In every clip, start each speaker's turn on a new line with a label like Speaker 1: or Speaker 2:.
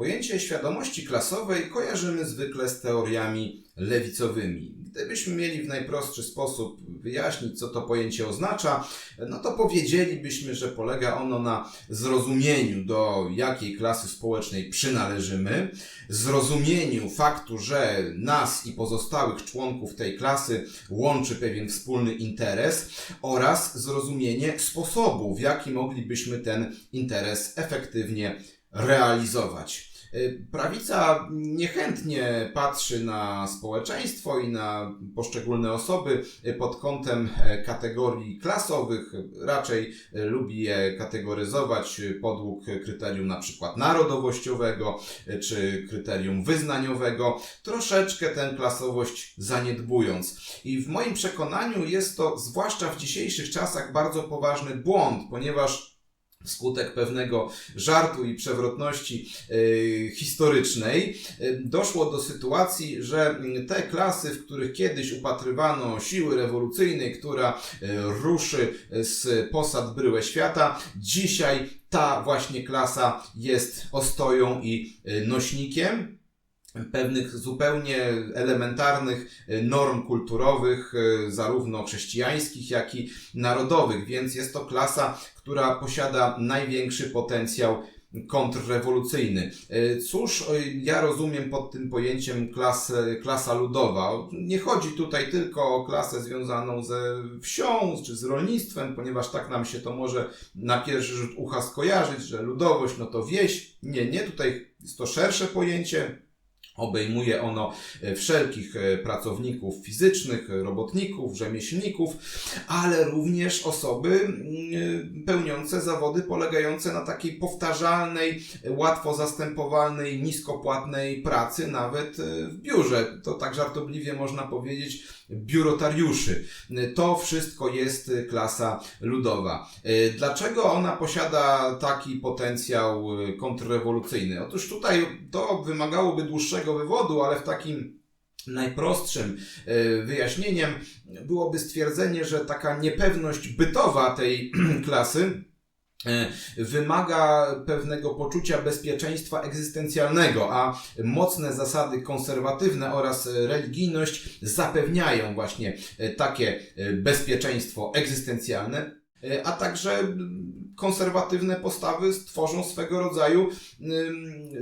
Speaker 1: Pojęcie świadomości klasowej kojarzymy zwykle z teoriami lewicowymi. Gdybyśmy mieli w najprostszy sposób wyjaśnić, co to pojęcie oznacza, no to powiedzielibyśmy, że polega ono na zrozumieniu, do jakiej klasy społecznej przynależymy, zrozumieniu faktu, że nas i pozostałych członków tej klasy łączy pewien wspólny interes oraz zrozumienie sposobu, w jaki moglibyśmy ten interes efektywnie realizować. Y, Prawica niechętnie patrzy na społeczeństwo i na poszczególne osoby y, pod kątem e, kategorii klasowych. Raczej y, lubi je kategoryzować y, podług kryterium na przykład narodowościowego czy kryterium wyznaniowego, troszeczkę tę klasowość zaniedbując. I w moim przekonaniu jest to, zwłaszcza w dzisiejszych czasach, bardzo poważny błąd, ponieważ wskutek pewnego żartu i przewrotności e, historycznej e, doszło do sytuacji, że mm, te klasy, w których kiedyś upatrywano siły rewolucyjnej, która e, ruszy z posad bryłę świata, dzisiaj ta właśnie klasa jest ostoją i nośnikiem pewnych zupełnie elementarnych e, norm kulturowych, e, zarówno chrześcijańskich, jak i narodowych, więc jest to klasa, która posiada największy potencjał kontrrewolucyjny. E, Cóż ja rozumiem pod tym pojęciem klasę, klasa ludowa? Nie chodzi tutaj tylko o klasę związaną ze wsią czy z rolnictwem, ponieważ tak nam się to może na pierwszy rzut ucha skojarzyć, że ludowość no to wieś. Nie, nie, tutaj jest to szersze pojęcie. Obejmuje ono e, wszelkich e, pracowników fizycznych, e, robotników, rzemieślników, ale również osoby mm, pełniące zawody polegające na takiej powtarzalnej, łatwo zastępowalnej, niskopłatnej pracy, nawet w biurze. To tak żartobliwie można powiedzieć, biurotariuszy. To wszystko jest klasa ludowa. Dlaczego ona posiada taki potencjał kontrrewolucyjny? Otóż tutaj to wymagałoby dłuższego wywodu, ale w takim najprostszym e, wyjaśnieniem byłoby stwierdzenie, że taka niepewność bytowa tej klasy e, wymaga pewnego poczucia bezpieczeństwa egzystencjalnego, a mocne zasady konserwatywne oraz religijność zapewniają właśnie e, takie bezpieczeństwo egzystencjalne, a także konserwatywne postawy stworzą swego rodzaju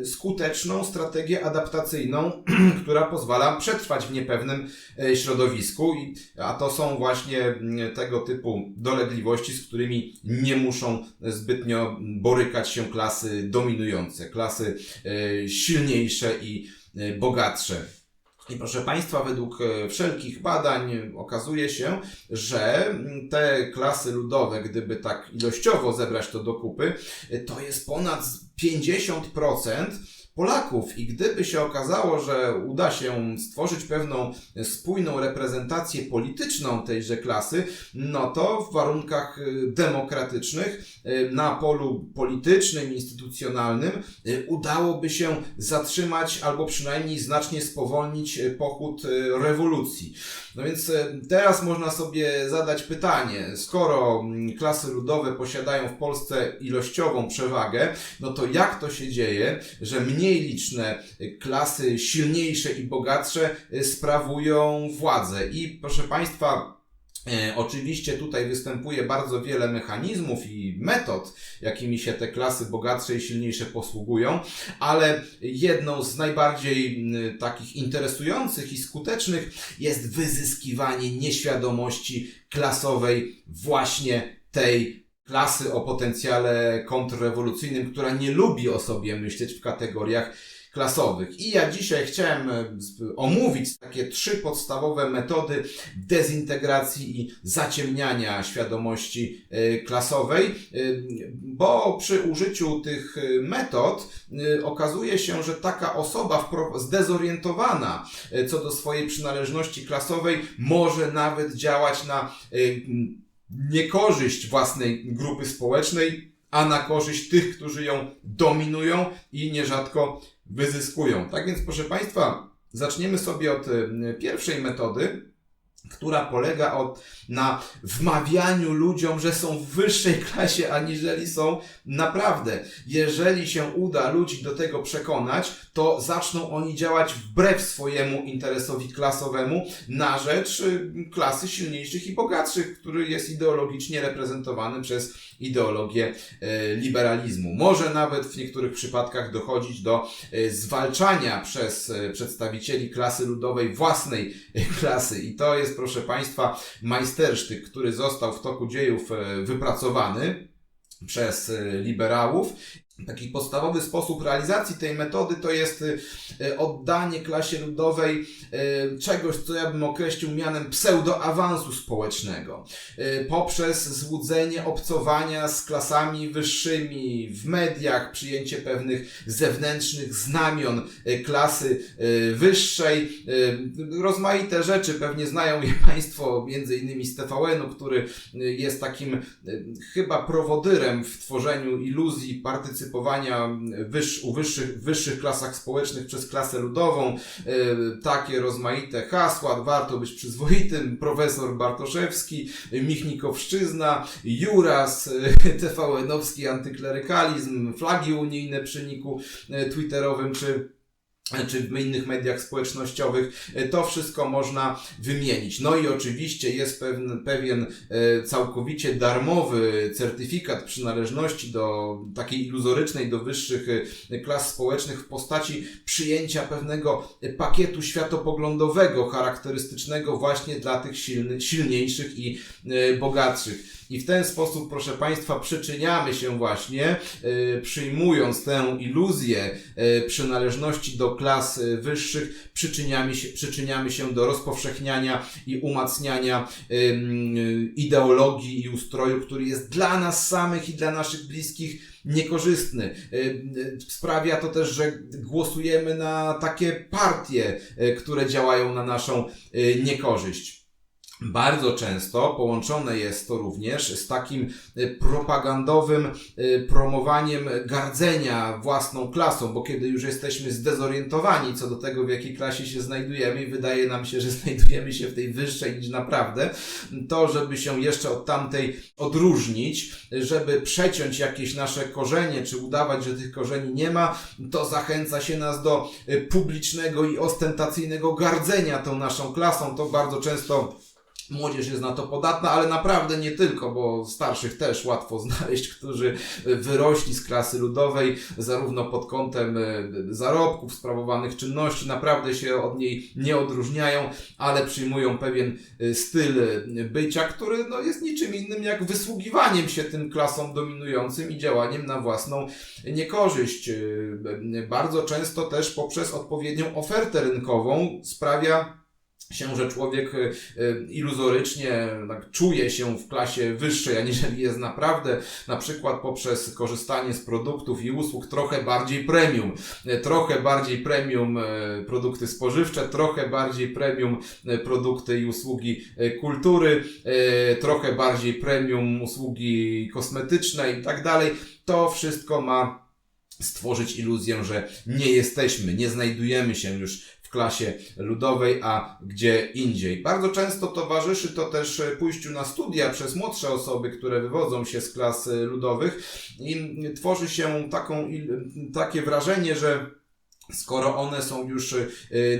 Speaker 1: skuteczną strategię adaptacyjną, która pozwala przetrwać w niepewnym e, środowisku, a to są właśnie tego typu dolegliwości, z którymi nie muszą zbytnio borykać się klasy dominujące, klasy e, silniejsze i e, bogatsze. I proszę Państwa, według e, wszelkich badań okazuje się, że mm, te klasy ludowe, gdyby tak ilościowo zebrać to do kupy, e, to jest ponad 50% Polaków. I gdyby się okazało, że uda się stworzyć pewną spójną reprezentację polityczną tejże klasy, no to w warunkach y, demokratycznych, y, na polu politycznym, instytucjonalnym, y, udałoby się zatrzymać albo przynajmniej znacznie spowolnić pochód rewolucji. No więc teraz można sobie zadać pytanie, skoro mm, klasy ludowe posiadają w Polsce ilościową przewagę, no to jak to się dzieje, że mniej liczne y, klasy silniejsze i bogatsze y, sprawują władzę? I proszę Państwa, E, Oczywiście tutaj występuje bardzo wiele mechanizmów i metod, jakimi się te klasy bogatsze i silniejsze posługują, ale jedną z najbardziej takich interesujących i skutecznych jest wyzyskiwanie nieświadomości klasowej właśnie tej klasy o potencjale kontrrewolucyjnym, która nie lubi o sobie myśleć w kategoriach klasowych. I ja dzisiaj chciałem e, omówić takie trzy podstawowe metody dezintegracji i zaciemniania świadomości e, klasowej, e, bo przy użyciu tych metod okazuje się, że taka osoba zdezorientowana co do swojej przynależności klasowej może nawet działać na niekorzyść własnej grupy społecznej, a na korzyść tych, którzy ją dominują i nierzadko wyzyskują. Tak więc, proszę Państwa, zaczniemy sobie od e, pierwszej metody, która polega od, na wmawianiu ludziom, że są w wyższej klasie, aniżeli są naprawdę. Jeżeli się uda ludzi do tego przekonać, to zaczną oni działać wbrew swojemu interesowi klasowemu na rzecz y, klasy silniejszych i bogatszych, który jest ideologicznie reprezentowany przez ideologię e, liberalizmu. Może nawet w niektórych przypadkach dochodzić do e, zwalczania przez e, przedstawicieli klasy ludowej własnej klasy. I to jest, proszę Państwa, majstersztyk, który został w toku dziejów wypracowany przez liberałów Taki podstawowy sposób realizacji tej metody to jest y, oddanie klasie ludowej y, czegoś, co ja bym określił mianem pseudoawansu społecznego, y, poprzez złudzenie obcowania z klasami wyższymi w mediach, przyjęcie pewnych zewnętrznych znamion klasy wyższej, rozmaite rzeczy, pewnie znają je Państwo, między innymi z TVN-u, który jest takim chyba prowodyrem w tworzeniu iluzji partycypacji partycypowania wyż, u wyższych, wyższych klasach społecznych przez klasę ludową. E, takie rozmaite hasła, warto być przyzwoitym, profesor Bartoszewski, Michnikowszczyzna, Juras, e, TVN-owski antyklerykalizm, flagi unijne przy niku e, twitterowym, czy czy w innych mediach społecznościowych, e, to wszystko można wymienić. No i oczywiście jest pewien, pewien e, całkowicie darmowy certyfikat przynależności do takiej iluzorycznej, do wyższych e, klas społecznych w postaci przyjęcia pewnego pakietu światopoglądowego, charakterystycznego właśnie dla tych silny, silniejszych i bogatszych. I w ten sposób, proszę Państwa, przyczyniamy się właśnie, y, przyjmując tę iluzję y, przynależności do klas y, wyższych, przyczyniamy się, przyczyniamy się do rozpowszechniania i umacniania ideologii i ustroju, który jest dla nas samych i dla naszych bliskich niekorzystny. Sprawia to też, że głosujemy na takie partie, które działają na naszą niekorzyść. Bardzo często połączone jest to również z takim e, propagandowym e, promowaniem gardzenia własną klasą, bo kiedy już jesteśmy zdezorientowani co do tego, w jakiej klasie się znajdujemy i wydaje nam się, że znajdujemy się w tej wyższej niż naprawdę, to żeby się jeszcze od tamtej odróżnić, żeby przeciąć jakieś nasze korzenie, czy udawać, że tych korzeni nie ma, to zachęca się nas do e, publicznego i ostentacyjnego gardzenia tą naszą klasą. To bardzo często Młodzież jest na to podatna, ale naprawdę nie tylko, bo starszych też łatwo znaleźć, którzy wyrośli z klasy ludowej, zarówno pod kątem e, zarobków, sprawowanych czynności, naprawdę się od niej nie odróżniają, ale przyjmują pewien e, styl bycia, który no, jest niczym innym jak wysługiwaniem się tym klasom dominującym i działaniem na własną niekorzyść. E, bardzo często też poprzez odpowiednią ofertę rynkową sprawia, się, że człowiek e, e, iluzorycznie tak, czuje się w klasie wyższej, aniżeli jest naprawdę, na przykład poprzez korzystanie z produktów i usług trochę bardziej premium, e, trochę bardziej premium produkty spożywcze, trochę bardziej premium produkty i usługi kultury, trochę bardziej premium usługi kosmetyczne i tak dalej. To wszystko ma stworzyć iluzję, że nie jesteśmy, nie znajdujemy się już w klasie ludowej, a gdzie indziej. Bardzo często towarzyszy to też pójściu na studia przez młodsze osoby, które wywodzą się z klas ludowych i tworzy się taką, takie wrażenie, że skoro one są już y,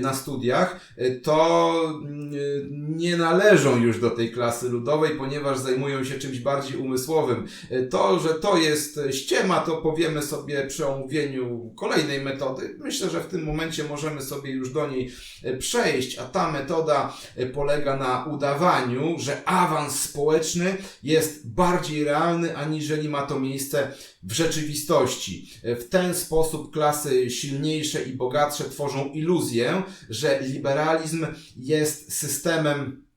Speaker 1: na studiach, y, to y, nie należą już do tej klasy ludowej, ponieważ zajmują się czymś bardziej umysłowym. To, że to jest ściema, to powiemy sobie przy omówieniu kolejnej metody. Myślę, że w tym momencie możemy sobie już do niej przejść, a ta metoda polega na udawaniu, że awans społeczny jest bardziej realny, aniżeli ma to miejsce w rzeczywistości. W ten sposób klasy silniejsze i bogatsze tworzą iluzję, że liberalizm jest systemem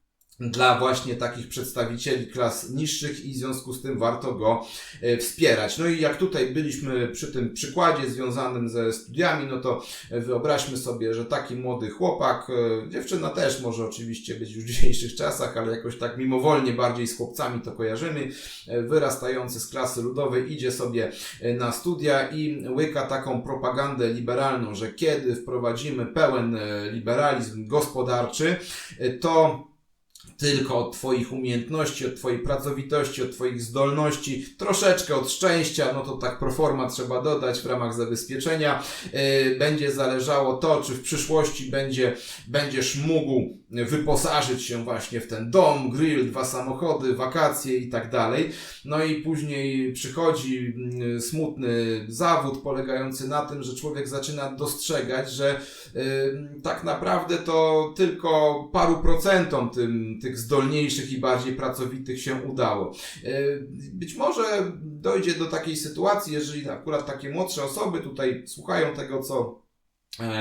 Speaker 1: dla właśnie takich przedstawicieli klas niższych i w związku z tym warto go e, wspierać. No i jak tutaj byliśmy przy tym przykładzie związanym ze studiami, no to wyobraźmy sobie, że taki młody chłopak, e, dziewczyna też może oczywiście być już w dzisiejszych czasach, ale jakoś tak mimowolnie bardziej z chłopcami to kojarzymy, e, wyrastający z klasy ludowej idzie sobie na studia i łyka taką propagandę liberalną, że kiedy wprowadzimy pełen liberalizm gospodarczy, to tylko od Twoich umiejętności, od Twojej pracowitości, od Twoich zdolności, troszeczkę od szczęścia, no to tak proforma trzeba dodać w ramach zabezpieczenia. Yy, będzie zależało to, czy w przyszłości będzie, będziesz mógł wyposażyć się właśnie w ten dom, grill, dwa samochody, wakacje i tak dalej. No i później przychodzi mm, smutny zawód polegający na tym, że człowiek zaczyna dostrzegać, że yy, tak naprawdę to tylko paru procentom tym, tych zdolniejszych i bardziej pracowitych się udało. Yy, być może dojdzie do takiej sytuacji, jeżeli akurat takie młodsze osoby tutaj słuchają tego, co E,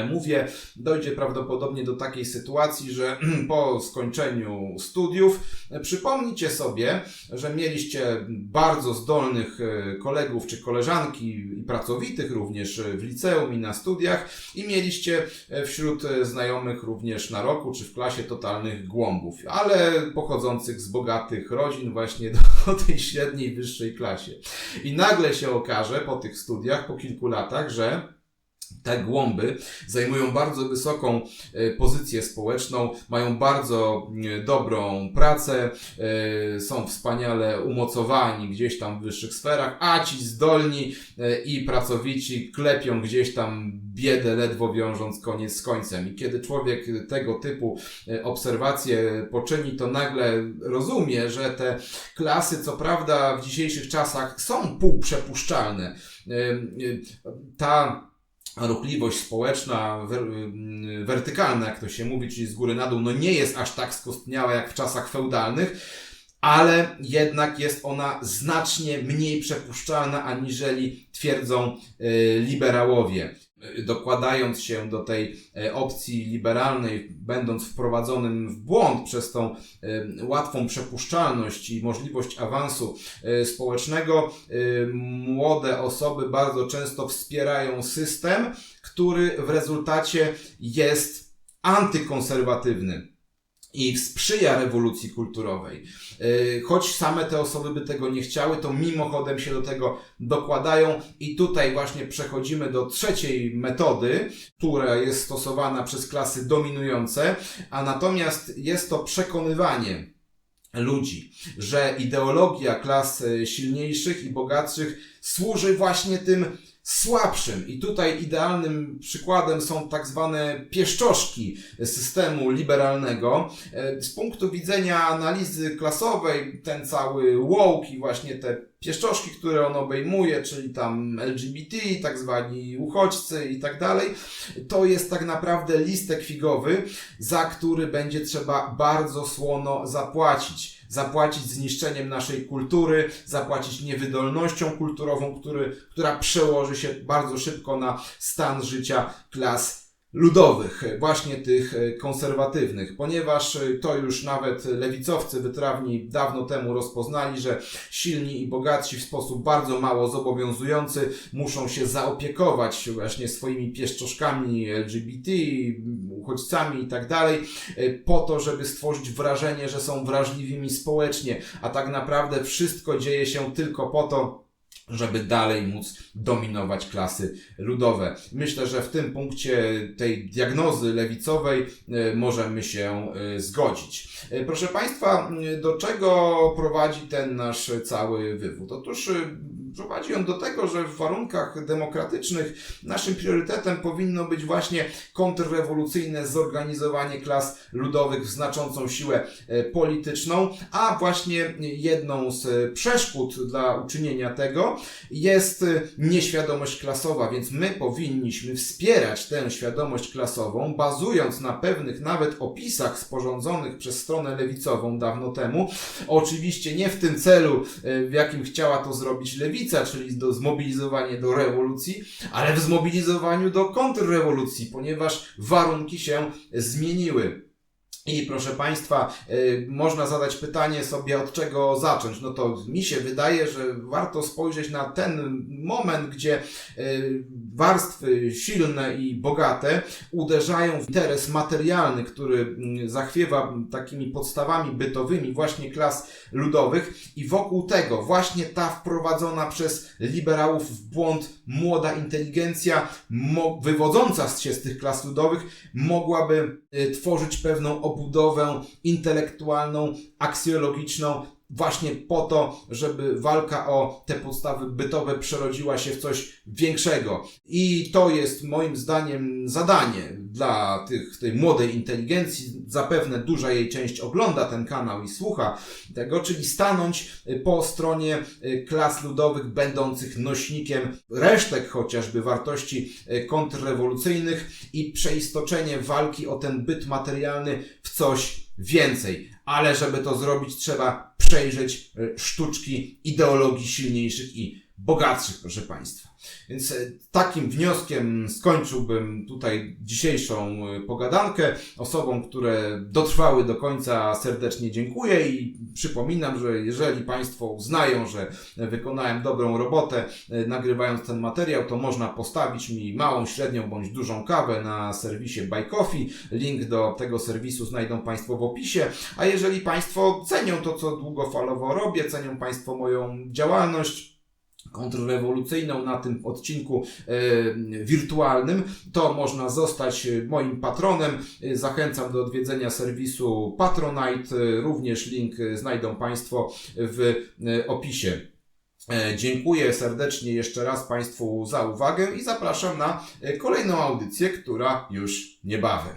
Speaker 1: mówię, dojdzie prawdopodobnie do takiej sytuacji, że po skończeniu studiów e, przypomnicie sobie, że mieliście bardzo zdolnych e, kolegów czy koleżanki i pracowitych również w liceum i na studiach i mieliście wśród znajomych również na roku czy w klasie totalnych głąbów, ale pochodzących z bogatych rodzin właśnie do tej średniej, wyższej klasie. I nagle się okaże po tych studiach, po kilku latach, że te głąby zajmują bardzo wysoką e, pozycję społeczną, mają bardzo e, dobrą pracę, e, są wspaniale umocowani gdzieś tam w wyższych sferach, a ci zdolni i pracowici klepią gdzieś tam biedę, ledwo wiążąc koniec z końcem. I kiedy człowiek tego typu obserwacje poczyni, to nagle rozumie, że te klasy, co prawda w dzisiejszych czasach są półprzepuszczalne. Ta ruchliwość społeczna, mm, wertykalna, jak to się mówi, czyli z góry na dół, no nie jest aż tak skostniała jak w czasach feudalnych, ale jednak jest ona znacznie mniej przepuszczalna, aniżeli twierdzą y, liberałowie dokładając się do tej e, opcji liberalnej, będąc wprowadzonym w błąd przez tą e, łatwą przepuszczalność i możliwość awansu e, społecznego, młode osoby bardzo często wspierają system, który w rezultacie jest antykonserwatywny i sprzyja rewolucji kulturowej. E, choć same te osoby by tego nie chciały, to mimochodem się do tego dokładają i tutaj właśnie przechodzimy do trzeciej metody, która jest stosowana przez klasy dominujące, a natomiast jest to przekonywanie ludzi, że ideologia klas e, silniejszych i bogatszych służy właśnie tym słabszym. I tutaj idealnym przykładem są tak zwane pieszczoszki systemu liberalnego. E, z punktu widzenia analizy klasowej, ten cały woke i właśnie te pieszczoszki, które on obejmuje, czyli tam LGBT, tak zwani uchodźcy i tak dalej, to jest tak naprawdę listek figowy, za który będzie trzeba bardzo słono zapłacić. Zapłacić zniszczeniem naszej kultury, zapłacić niewydolnością kulturową, który, która przełoży się bardzo szybko na stan życia klas ludowych, właśnie tych e, konserwatywnych, ponieważ e, to już nawet lewicowcy wytrawni dawno temu rozpoznali, że silni i bogatsi w sposób bardzo mało zobowiązujący muszą się zaopiekować właśnie swoimi pieszczoszkami LGBT, uchodźcami i tak dalej, e, po to, żeby stworzyć wrażenie, że są wrażliwymi społecznie, a tak naprawdę wszystko dzieje się tylko po to, żeby dalej móc dominować klasy ludowe. Myślę, że w tym punkcie tej diagnozy lewicowej e, możemy się e, zgodzić. E, proszę Państwa, do czego prowadzi ten nasz cały wywód? Otóż prowadzi on do tego, że w warunkach demokratycznych naszym priorytetem powinno być właśnie kontrrewolucyjne zorganizowanie klas ludowych w znaczącą siłę polityczną, a właśnie jedną z przeszkód dla uczynienia tego jest y, nieświadomość klasowa, więc my powinniśmy wspierać tę świadomość klasową, bazując na pewnych nawet opisach sporządzonych przez stronę lewicową dawno temu. Oczywiście nie w tym celu, w jakim chciała to zrobić lewica, czyli do zmobilizowania do rewolucji, ale w zmobilizowaniu do kontrrewolucji, ponieważ warunki się zmieniły. I proszę Państwa, y, można zadać pytanie sobie, od czego zacząć. No to mi się wydaje, że warto spojrzeć na ten moment, gdzie y, warstwy silne i bogate uderzają w interes materialny, który mm, zachwiewa takimi podstawami bytowymi właśnie klas ludowych i wokół tego właśnie ta wprowadzona przez liberałów w błąd młoda inteligencja wywodząca się z tych klas ludowych mogłaby y, tworzyć pewną obudowę intelektualną, aksjologiczną, właśnie po to, żeby walka o te podstawy bytowe przerodziła się w coś większego. I to jest moim zdaniem zadanie dla tych, tej młodej inteligencji. Zapewne duża jej część ogląda ten kanał i słucha tego, czyli stanąć po stronie y, klas ludowych będących nośnikiem resztek chociażby wartości y, kontrrewolucyjnych i przeistoczenie walki o ten byt materialny w coś więcej. Ale żeby to zrobić, trzeba przejrzeć e, sztuczki ideologii silniejszych i bogatszych, proszę Państwa. Więc e, takim wnioskiem skończyłbym tutaj dzisiejszą e, pogadankę. Osobom, które dotrwały do końca serdecznie dziękuję i przypominam, że jeżeli Państwo uznają, że wykonałem dobrą robotę e, nagrywając ten materiał, to można postawić mi małą, średnią bądź dużą kawę na serwisie Buy Coffee. Link do tego serwisu znajdą Państwo w opisie. A jeżeli Państwo cenią to, co długofalowo robię, cenią Państwo moją działalność, kontrrewolucyjną na tym odcinku e, wirtualnym, to można zostać e, moim patronem. E, Zachęcam do odwiedzenia serwisu Patronite. E, Również link znajdą Państwo w opisie. Dziękuję serdecznie jeszcze raz Państwu za uwagę i zapraszam na kolejną audycję, która już niebawem.